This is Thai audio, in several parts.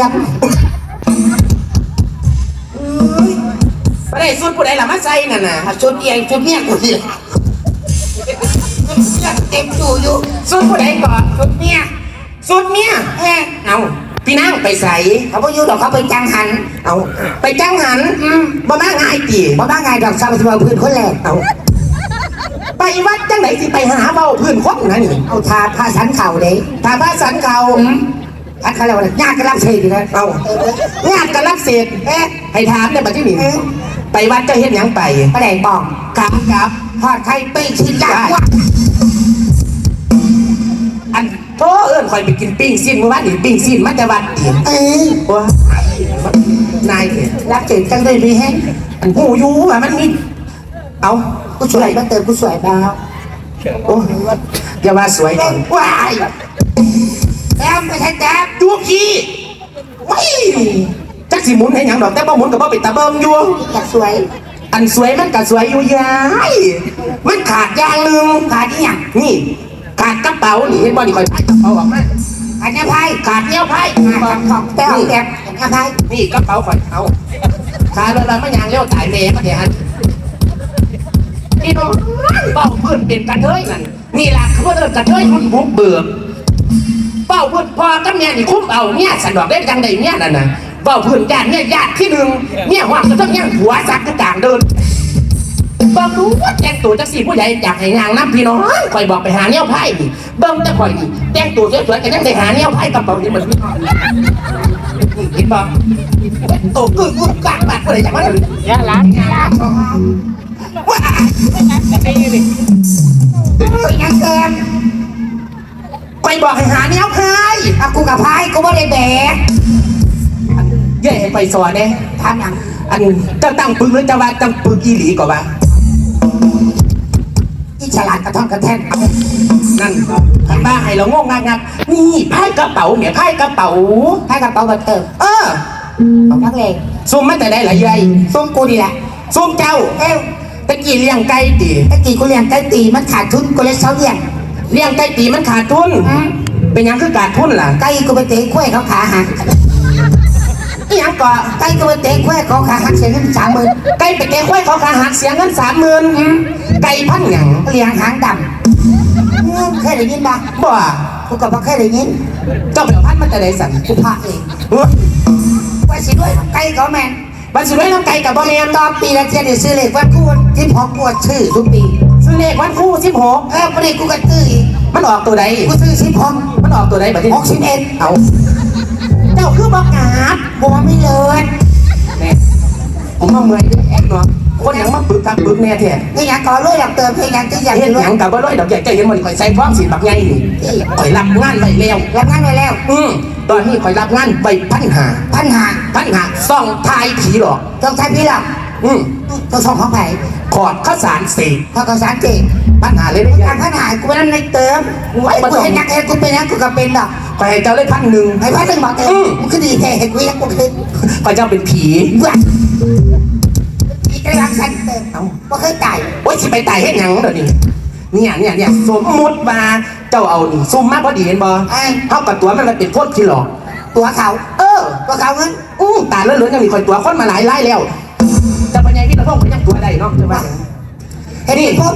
ยังไม่ได้สุดผู้ใดล่ะมาใส่นั่นน่ะชุดเอียงชุดเมียกูสิยังเต็มตู้อยู่สุดผู้ใดก่อนชุดเมียสุดเมียเอ้เอาพี่นางไปใส่เขาบ่อยู่ดอกเขาไปจังหัน เอาไปจ้างหันอืมบ่มาง่ายตีบ่บ้าไงดอกสาวสาวพื้นคนแรกเอาไปวัดจังไหนสิไปหาเบาพื้นคนนะนี่เอาทาผ้าสันเข่าเด้ถ้าพระสันเขา อืมอันเขาเรียกว่าญาติกันรับเศษดีนะเอางานกันรับเศษเอ๊ะให้ถามได้บัดที่นี่เอ๊ะไปวัดจะเฮ็ดหยังไปประเด็นปองครับครับทอดไข่ไปชิ้นยากว่าอันโทเอิ้นคอยไปกินปิ้งซีนเมื่อวานนี่ปิ้งซีนมาแต่วัดเดียเอ้ยว้านายเถอะรับเศษจังเลยมีแห้งอันหูอยูว่ามันมีเอากูสวยมาเติมกูสวยบ้าโอ้อย่าว่าสวยก่อนว้ายแต้ม ไม่ใช่แต้มจูขี้ไม่จักสิหมุนให้หยังดอกแต่บ่หมุนก็บ่เป็นตาเบิ่งอยู่ อยากสวยอันสวยมันก็สวยอยู่ยายมันขาดอย่างหนึงขาดที่ยังนี่ ขาดกระเป๋านี่เห็นบ่นี่คอยพายกระเป๋าออกมาขาดแนวไพ่ขาดแนวไพ่ขาดของแต้วแต้มแนวไพ่นี่กระเป๋าขอยเอาขาดแล้วเราไม่ยางเลี้ยวตายแม่ก็เดี๋ยฮันนี่น้องเป้าเพื่อนเป็นกระเทยนั่นนี่ล่ะเขาเอิ้นกระเทยคนบุกเบิก เป้าพื้นพอกับเมียนี่คุ้มเอาเนี่ยสันดอกได้จังใดเนี่ยนั่นน่ะเป้าพื้นญาติเนี่ยญาติที่หนึ่งเนี่ยหวังจะต้องยังหัวสักกระต่างเดินเบิ่งรู้ว่าแต่งตัวจังสี่ผู้ใหญ่อยากให้นางน้ำพี่น้องคอยบอกไปหาแนวไพ่นี่เบิ่งแต่คอยนี่แต่งตัวสวยๆก็ยังได้หาแนวไพ่กระเป๋านี่มันนี่เห็นบ่โตกึ่งกุ่งกากบาดอะไรอย่างนั้นยาล้านยาล้านว้าไปยืนดิยังแต้มคอย บอกให้หาแนวไพ่เอากูกับไพ่กูไม่ได้แบกเย่ให้ไปสอนเนี่ยทำยังอันเจะตั้งปึกหรือจะว่าตั้งปึกอีหลีก่อนวะที่ฉลาดกระท่อนกระแท่นเอานั่นทำบ้าให้เรางงงักงักนี่ไพ่กระเป๋าเนี่ยไพ่กระเป๋าไพ่กระเป๋าบัตเติมเออเอานักเลงซุ่มมันแต่ได้หลายใหญ่ส้มกูดีแหละซุ่มเจ้าเอ้วตะกี้เลี้ยงไก่ตีตะกี้กูเลี้ยงไก่ตีมันขาดทุนกูเลยเช้าเลี้ยง เลี้ยงไก่ตีมันขาดทุน อืม เป็นหยังคือขาดทุนล่ะไก่กูไปเตะกล้วยเขาขาหักอีหยังก่อไก่กูไปเตะกล้วยเขาขาหักเสียเงินสามหมื่นไก่ไปเตะควายเขาขาหักเสียเงินสามหมื่นไก่พันหยังเลี้ยงหางดำอืมเคยได้ยินปะบ่กูก็บ่เคยได้ยินเจ้าเปล่าพันมันจะได้สั่นกูพาเองเฮ้ยว่าสิด้วยไก่เขาแมนบันสุดท้ายน้ำไก่กับบ่แมนตอนปีละเทียนได้ซื้อเลขวันคูณที่พอปวดชื่อทุกปีซื้อ เลขวันคู่สิบหกเออประเดี๋ยวกูก็ซื้ออีกมันออกตัวใดกูซื้อสิบหกมันออกตัวใดบัดนี้หกสิบเอ็ดเอา เจ้าคือบอกกาดกูว่าไม่เลิศแม่ผมมาเมื่อยด้วยแอกเนาะคนหยังมาปึกทักปึกแน่แท้นี่ยังก่อรวยอยากเติมเพลงยังจะอยากเฮ็ดรวหยยังกับบ่ร้อยดอกใหญ่ใจเห็นมันข่อยใส่พร้อมสิบักใหญ่นี่ข่อยรับงานไว้แล้วรับงานไว้แล้ว อืมตอนนี้ข่อยรับงานไปพันหาปัญหาพันหาซ่องทายผีหรอกต้องใช้พี่หรอก อืมต้องส่งของไผ่ขอดข้าวสารเสกพอกสารเจปัญหาเลยได้กายัรงปัญหากูไม่ได้ในเติมไว้กูเห็นนักเอ็นกูเป็นนักกูก็เป็นดอกข่อยให้เจ้าเลยพันหนึ่งไอ้พันหนึ่งบอกเติมกูคือดีแท้เห็นกูยังกูคือข่อยเจ้าเป็นผีว้าอีกกระลังสันเติมเอาบ่เคยตายโอ้ยสิไปตายเฮ็ดหยังเดี๋ยวนี้เนี่ยเนี่ยเนี่ยสมมุติว่าเจ้าเอานี่ซุ่มมาพอดีเห็นบ่ไอ้เท่ากับตัวมันมันเป็นพวกที่หลอก ตัวเขา เออตัวเขาเงินอู้ตาเลื่อนๆยังมีคนตัวคนมาหลายไล่แล้ว พวกมันยังตัวได้เนาะใช่ไหมเห็นพวก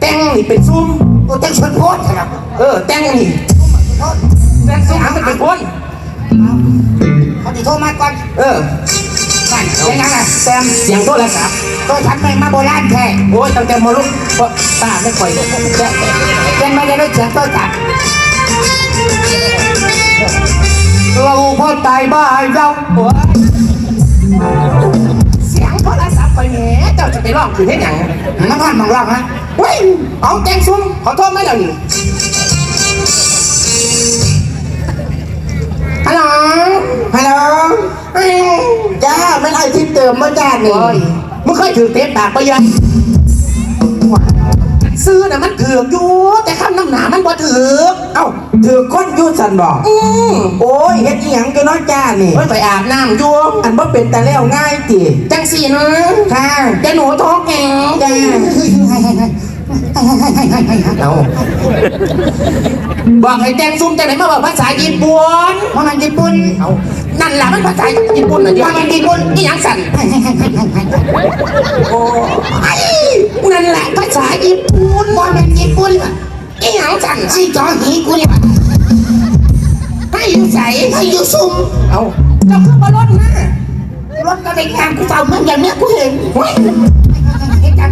แต่งนี่เป็นซุ่มกูจะชวนโพสครับ เออ แต่งนี่แต่งซุ่มมันเป็นคนเขาติโทรมาก่อน เออเสียงยังไงแซมเสียงโทรศัพท์ตัวฉันไม่มาโบราณแท้โอ้ยตั้งแต่มลุกเพราะตาไม่ค่อยเป็นไม่ได้ด้วยเสียงตัวจับเราพ่อตายบ้าเรา เจ้าจะไปร้องคือเฮ็ดหยังมันผ่านมองรอบนะเว้ยเอาแจ้งซุ่มขอโทษไหมล่ะนี่ฮัลโหลฮัลโหลจ้าไม่ไอ้ที่เติมเมื่อจ้านี่โอ้ยมึงเคยถือเทปปากปะยังซื้อน่ะมันถือกอยู่แต่คำน้ำหนามันบ่ถือกเอ้าถือก้นอยูสันบอกอืมโอ้ยเฮ็ดอีหยังก็น้อยจ้านี่เฮ้ยไปอาบน้ำอยู่อันว่าเป็นแต่แล้วง่ายติจังสี นะค่ะจะหนูท้องแข็งจ้าเอาบอกให้แต่งซุ่มแต่ไหนมาบอกภาษาญี่ปุ่นว่ามันญี่ปุ่นเอานั่นแหละมันภาษาญี่ปุ่นน่ะเดี๋ยวมันญี่ปุ่นนี่ยังสั่นโอ้ยนั่นแหละภาษาญี่ปุ่นว่ามันญี่ปุ่นนี่ยังสั่นสิจอหีกูเนี่ยให้อยู่ใส่ให้อยู่ซุ่มเอาเจ้าคือมาลดนะ รถก็ได้งานกูเฝ้าเมืองอย่างเนี้ยกูเห็นเฮ้ยเห็นกัน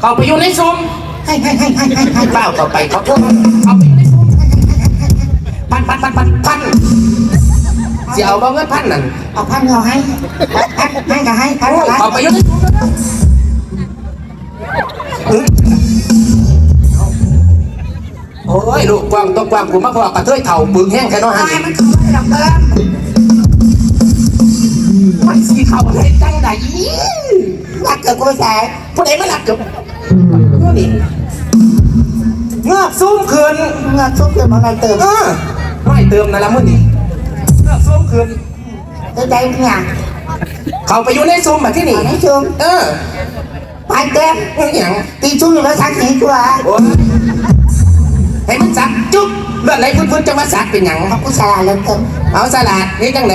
เขาไปอยู่ในซุ่มให้ให้ให้ให้ให้ให้เฝ้าเข้าไปเขาโทษเขาไปอยู่ในซุ่มพันพันพันพันพันสิเอาบ่เงินพันนั่นเอาพันเอาให้พันให้ก็ให้พันก็ให้เขาไปอยู่ในซุ่มแล้วนะเฮ้ยโอ้ยลูกกวางต้องกวางกูมาพอกระเทยเข่าปึงแห้งแค่น้อยหันให้มันเข้าไปดอกเติมมันสี เข่าเลยจังไดรักกับกูแสบผู้ใดมาหลักกับนี่เงือกซุ่มคืนเงินซุกเติมมันเติมเออไม่เติมนั่นละมื้อนี้เงือกซุ่มคืนตัวใจเนี่ยเขาไปอยู่ในซุ่มแบบที่นี่อันนี้ชมเออไปเต็มนี่หยังตีชุ่มอยู่แล้วสักทีกูอะโอ้ยให้มันสักจุ๊บเลือดไหลพุ่นๆจะมาสักเป็นหยังเอากูสลาดเลยเติมเอาสลัดนี่จังไหน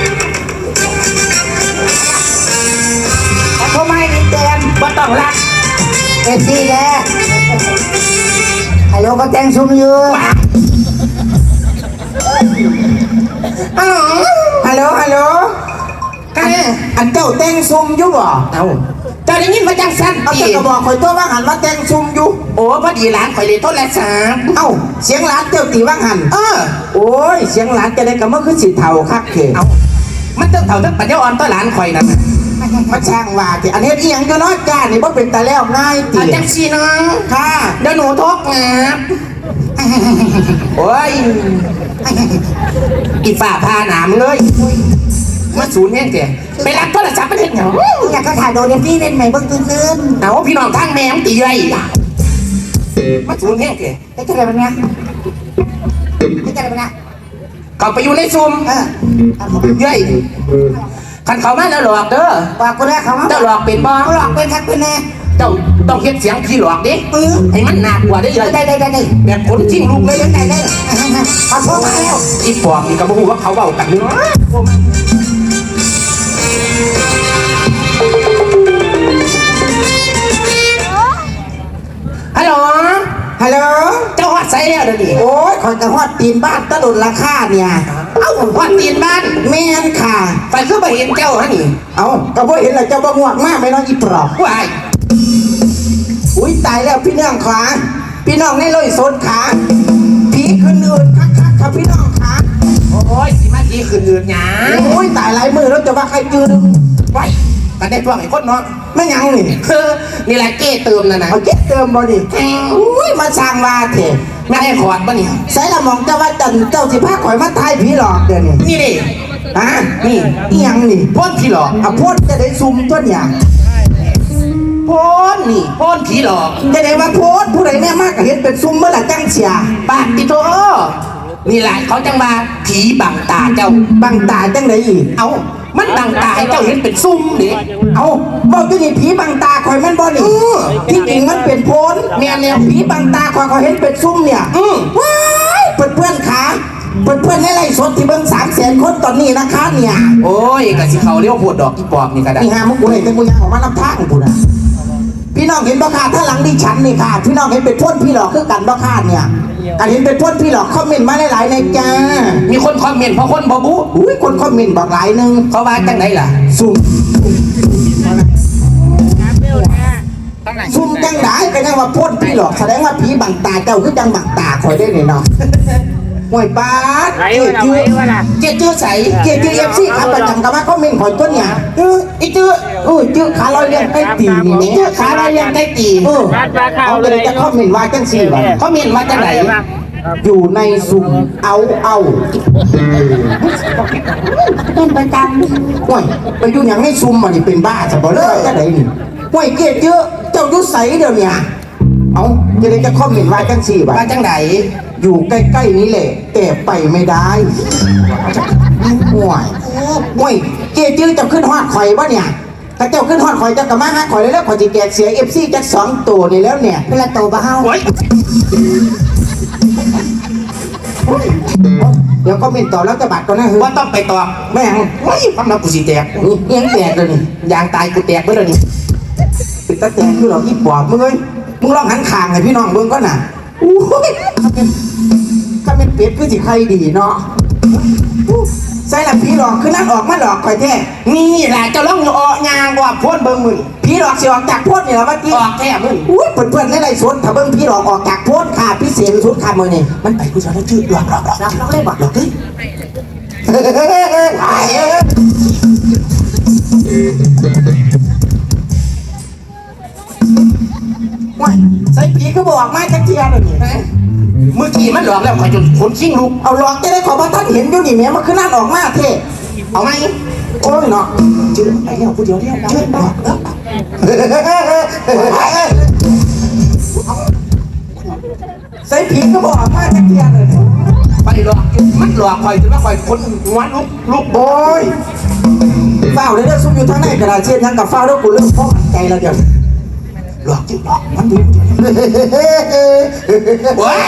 ซีแกฮัลโหลก็แต่งซุ่มอยู่ฮัลโหลฮัลโหลฮัลโหลกันเนี่ยอันเจ้าแต่งซุ่มอยู่บ่เอาเจ้าได้ยินมาจังสั้นเอาตีเจ้าก็บอกคอยตัวว่าหันว่าแต่งซุ่มอยู่ โอ้พอดีหลานข่อยเลยโทษและสามเอ้าเสียงหลานเจ้าตีว่างหัน เออ โอ้ย เสียงหลานจะได้กับเมื่อคือสิเท่าคักเถเอามันเติมเท่าเติมปัญญาอ่อนตัวหลานข่อยนั่นน่ะ มาช่างว่าที่อันเฮ็ดอีหยังก็น้อยจ้านี่บ่เป็นตาแล้วง่ายติเอาจังสีน้องค่ะเดี๋ยวหนูทกงับโอ้ยอีฝ่าพาหนามเลยมาศูนย์แห้งแกไปรับโทรศัพท์ประเทศเหรออยากก็ถ่ายโดนเดนที่เล่นใหม่เบิ่งตื้นเอาพี่น้องทางแม่งตีไรมาศูนย์แห้งแกๆได้จะอะไรบ้างเนี่ยได้จะอะไรบ้างเนี่ยเขาไปอยู่ในซุ่มเออเอาผมเย้ย คันเขามาแล้วหลอกเด้อบอกกูแล้วเขาว่าเจ้าหลอกเป็นบ้กูหลอกเป็นทักเป็นแน่เจ้าต้องเฮ็ดเสียงพี่หลอกดิเออให้มันหนักกว่าได้เลยได้ได้ได้ได้แบบคนจริงลูกเลยได้ได้ขอโทษมาแล้วอีปอบนี่ก็บ่ฮู้ว่าเขาเว้ากันเนาะฮัลโหลฮัลโหลเจ้าฮอดไส แล้วเดี๋ยวนี้โอ้ยคอยจะฮอดตีนบ้านตะลุนราคาเนี่ย เอ้าฮอดตีนบ้านแม่นค่ะ ไปคือบ่เห็นเจ้าฮะนี่เอาก็บ่เห็นแล้วเจ้าบ่งวกมากไหมน้องอีปลอกว้ายอุ้ยตายแล้วพี่น้องขาพี่น้องในเลยสนขาผีขึ้นอืดคักคักๆครับพี่น้องขาโอ้ยสิมาทีคืนอื่นหยังโอ้ยตายหลายมือแล้วจะว่าใครจืดไว้กันได้พวกไอ้คนเนาะไม่ยังนี่ เออนี่แหละเก้เติมนั่นน่ะเอาเก็บเติมบ่ดิอุ้ยมาสร้างว่าเถอะ ไม่ได้ขอดป่ะเนี่ยใส่ละหมองเจ้าว่าจันเจ้าสิพาข่อยมาทายผีหลอกเดี๋ยวนี้นี่ดิฮะนี่อีหยังนี่พ่นผีหลอกเอาโพดจะได้ซุ่มต้นอย่างพ่นนี่พ่นผีหลอกจะได้ว่าโพดผู้ใดแม่มากก็เห็นเป็นซุ่มเมื่อไหร่จังเสียปากติโตนี่แหละเขาจังมาผีบังตาเจ้าบังตาจังไดอีกเอา มันบังตาให้เจ้าเห็นเป็นซุ่มเด็กเอาบอกที่นี่ผีบังตาข่อยแม่นบ่นี่เออที่จริงมันเป็นโพนแม่นแล้วผีบังตาข่อยเขาเห็นเป็นซุ่มเนี่ยอืมว้ายเพื่อนเพื่อนๆขาเพื่อนเพื่อนๆให้ไล่สดที่เบิ่งสามแสนคนตอนนี้นะคะเนี่ย โอ้ยกะสิเขาเรียกว่าโหดดอกอีปอบนี่ก็ได้นี่ฮะมึงกูเห็นแต่กูยังออกมาลำทางกูนะพี่ น้องเห็นบ่ค่ะถ้าหลังดิฉันนี่ค่ะ พี่น้องเห็นเป็นพ่นพี่หลอกคือกันบ่ค่ะเนี่ยการเห็นเป็นพ่นพี่หลอกคอมเมนต์มาหลายๆในจ้ามีคนคอมเมนต์เพราะคนบอบุอุ้ยคนคอมเมนต์บอกหลายหนึงเขาว่าจังไหนล่ะซุ่มซุ่มจังได้ก็ยังว่าพ่นพี่หลอกแสดงว่าผีบังตาเจ้าคือจังบังตาคอยได้เนี่ยเนาะห่วยป้าดไหนเกีวะยน่ะจื้ไหนอวะน่ะเจ๊จื้อใสเกียจื้อเอฟซีครับประจำกับว่าคอมเมนต์คอยต้นเนี่ยเอออีจื้อ เออจื้อขาลอยเลี้ยงใต้ตีนนี่นี่จื้อขาเรายังได้ตีเออเอาไปเลยจะคอมเมนต์ว่าจังสี่วะคอมเมนต์ว่าจังไหนอยู่ในสุ่มเอาเอาเป็นประจำห่วยไปอยู่อย่างในซุ่มมันนี่เป็นบ้าจะบอกเลยจะไหนนี่ห่วยเกลียดเยอะเจ้าอยุใสเดี๋ยวเนี้เอาจะได้จะคอมเมนต์ว่าจังสี่บ่ะมาจังไหนอยู่ใกล้ๆนี้แหละแต่ไปไม่ได้ห่วยห่วยเกลียดเยอะจะขึ้นฮอดข่อยปะเนี่ย ถ้าเจ้าขึ้นฮอดข่อยเจะกลับมาหาข่อยแล้วแล้วข่อยจะแกกเสียเอฟซีจักสองตัวนี่แล้วเนี่ยเป็นละตัวบ้าโอ้ยเดี๋ยวก็เมนต่อแล้วจะบัตรก็นะเฮ้ยว่าต้องไปตอบแม่งโอ้ยฟังแล้วกูสิแตกนี่เอียงแตกเลยนี่ยางตายกูแตกไปแล้วนี่ปิดตาแตกคือเราอีปอบมึงเอ้ยมึงลองหันคางให้พี่น้องเบิ่งก็น่ะอู้ยถ้าเป็นถ้าเป็นเป็ดคือสิใครดีเนาะอู้ ใส่ละผีหลอกคือนั่งออกมาหลอกคอยแท้นี่แหละเจะล่องอยู่ออกยางว่าโพดเบิ่งมึงผีหลอกสิออกจากโพดนี่แล้วเมื่อกี้ออกแท้มึงอุ้ยเพื่อนๆในไรสวนถ้าเบิ่งผีหลอกออกจากโพดค่ะพิเศษสุดค่ะมือนี่มันไปกูจะได้ชื่อหลอกหลอกหลอกหลอกหลอกเลยบอกหลอกเลยไอ้เอ้ยว้ายใส่ผีก็บอกมาจักเทียเลยนี่ เมื่อกี้มันหลอกแล้วคอยจนขนชิงลุกเอาหลอกจะได้ขอพระท่านเห็นอยู่นี่แม่มันคือนั่นออกมาเท่เอาไหมโอ้ยเนาะจืดไปเดียวกูเดียวเดียวเดียวเดียวเดียวใส่ผีก็บอกมาจักเทียเลยไปหลอกมันหลอกคอยจนว่าคอยคนหัวลุกลุกโอ้ยเฝ้าเลยเด้อซุ่มอยู่ทางในกระดาษเช่นทั้งกับเฝ้าแล้วกูเริ่มพ้อใจแล้วเดี๋ยว หลอกจืดหลอกมันดูโอ้ย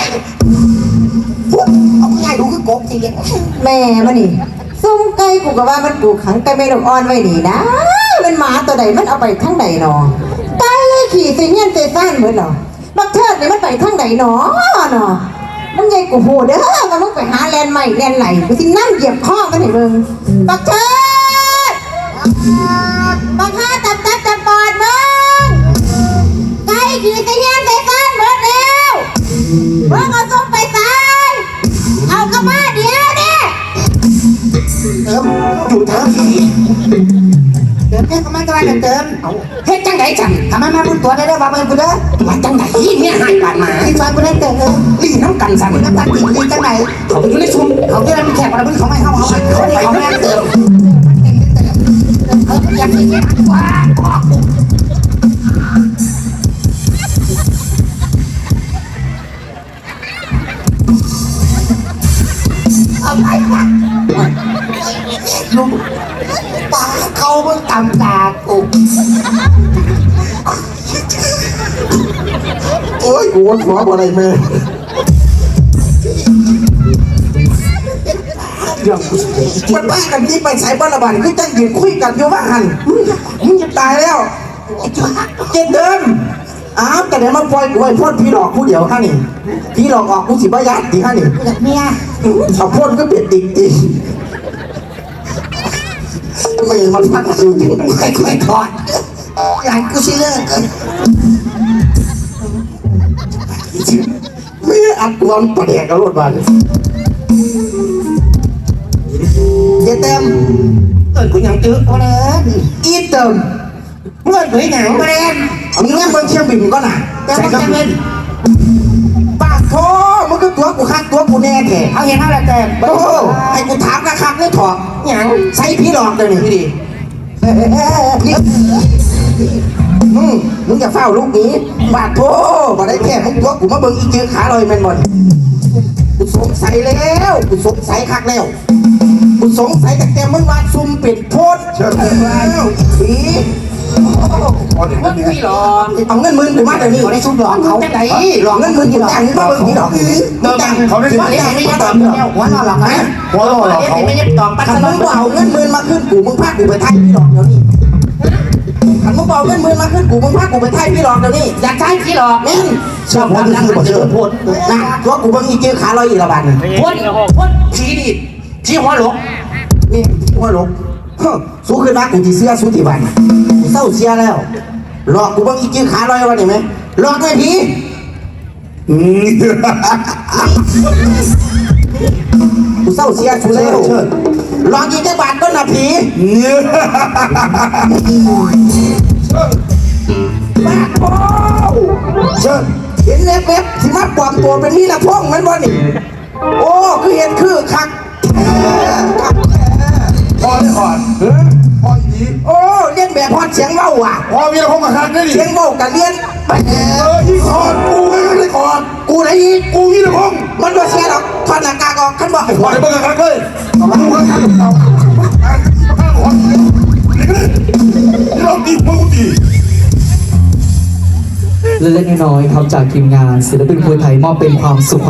เอาง่ายดูคือกบจริงแม่มันนี่ซุ่มไก่กูก็ว่ามันปลูกขังไก่ไม่ลงอ่อนไว้นี่นะ มันหมาตัวใดมันเอาไปทั้งใดหนอไก่ขี่ใส่เงี้ยนใส่ซ่านเหมือนหรอบักเทิดนี่มันไปทั้งใดหนอหนอมึงใหญ่กูโหเด้อมันมึงไปหาแลนใหม่แลนไหลกูสินั่งเหยียบข้อมันให้มึงบักเทิดบักฮาตับตับตับ เฮ็ดจังไดจังทำไมมาพูดตัวได้ด้วยว่าเป็นกูเด้อว่าจังไดเนี่ยหายปานมาที่ซอยกูได้เติมเออลีน้ำกันสั่นน้ำตาลตีดีจังไหนเขาไปอยู่ในซุ้มเขาที่เรามีแขกมาเป็นเขาไม่เข้าเขาเขาเขาไม่ไปเขาแม่เติมเอออยากมีแขกว่าเอาไปค่ะลุง ปาเขาเพิ่งตำตากูโอ้ยกูว่าหัวบ่ได้แม่เรื่องกูสิเด็กมันบ้ากันที่ไปสายบ้านระบาดคือจังยืนคุยกันอยู่ว่าหันมึงจะตายแล้วเจ็ดเดิมอ้าวแต่เดี๋ยวมาปล่อยกูไอ้พ่นพี่หลอกผู้เดียวฮะนี่พี่หลอกออกกูสิบ่ยัดดีฮะนี่อยากเมียเอาพ่นก็เปลี่ยนติ่ง ติ่งไม่มันพักดูจริงค่อยๆทอดหลานกูสิเลิกไม่อัดรอนประเดกกับรถบ้านเจ๊เต็มเอิ้นกูยังจื้อโอ้เลยอีเติมเมื่อกูเฮ็ดหยังโอ้เลยเอาเงี้ยเบิ่งเชียงบินก็น่ะแต่มึงจะเป็นปาก โธ่มึงก็ตัวกูคักตัวกูแน่แท้เอาเห็นเท่าไหร่เติมโอ้โหไอ้กูถามกะคักเลยถอดหยังใส่พี่หลอกตัวนี้นี่ดินี่มึงมึงจะเฝ้าลูกนี้บาดโธ่บ่ได้แค่มึงตัวกูมาเบิ่งอีเจอขาลอยแมันหมดกูสงสัยแล้วกูสงสัยคักแล้วกูสงสัยแต่แต่มึงวาดซุ่มเป็นโพดเชิญแล้ว อีมันพี่หรอเอาเงินหมื่นกูมาเดี๋ยวนี้ได้ซุ่มหลอกเขาจังไดหลอกเงินหมื่นกูแต่งมาเบิ่งพี่หลอกเติมเขาได้มาเรียนไม่ตอบหัวเราหลอกนะหัวเราะเขาไม่ได้ตอบปัสคันมึงบ่เอาเงินหมื่นมาขึ้นกูมึงพากูไปไทยพี่หลอกเดี๋ยวนี้คันมึงบ่เอาเงินหมื่นมาขึ้นกูมึงพากูไปไทยพี่หลอกเดี๋ยวนี้อยากใช้พี่หรอกแม่นชอบความรักมันเจอพูดนะตัวกูเบิ่งอีเจอขาลอยอีละบาทนึงพูดพูดผีดิผีหัวหลงนี่ว่าหลงฮ้อสู้ขึ้นมากูสิเสื้อสู้ที่บ้าน เศร้าเสียแล้ว หลอกกูเบิ่งอีเจอขาลอยวันนี้ไหมหลอกไอ้ผีอืมกูเศร้าเสียสู้แล้วหลอกอีเจอบาทก็น่ะผีบ้าโอ้เชิญเห็นเล็บๆสิมาปลอมตัวเป็นนี่ละพ่องแมันบ่นี่ โอ้ คือเห็นคือคักคักพอได้ก่อนเออพออีนี้โอ้เลียน แบบพอดเสียงเว้าว่ะพอมีอะไรพงมาคักได้ดิเสียงเว้ากับเลียนไปเออยิ่งก่อนกูไม่ได้ก่อนกูไหนอีกกูมีอะไรพงมันบ่เสียหรอกถอดหน้ากากออกคันบ่พอได้เบิ่งคักเลยกูคักเอาข้างคนนี่เราตีพวกกูตีเล็กๆน้อยๆครับจากทีมงานศิลปินมวยไทยมอบเป็นความสุข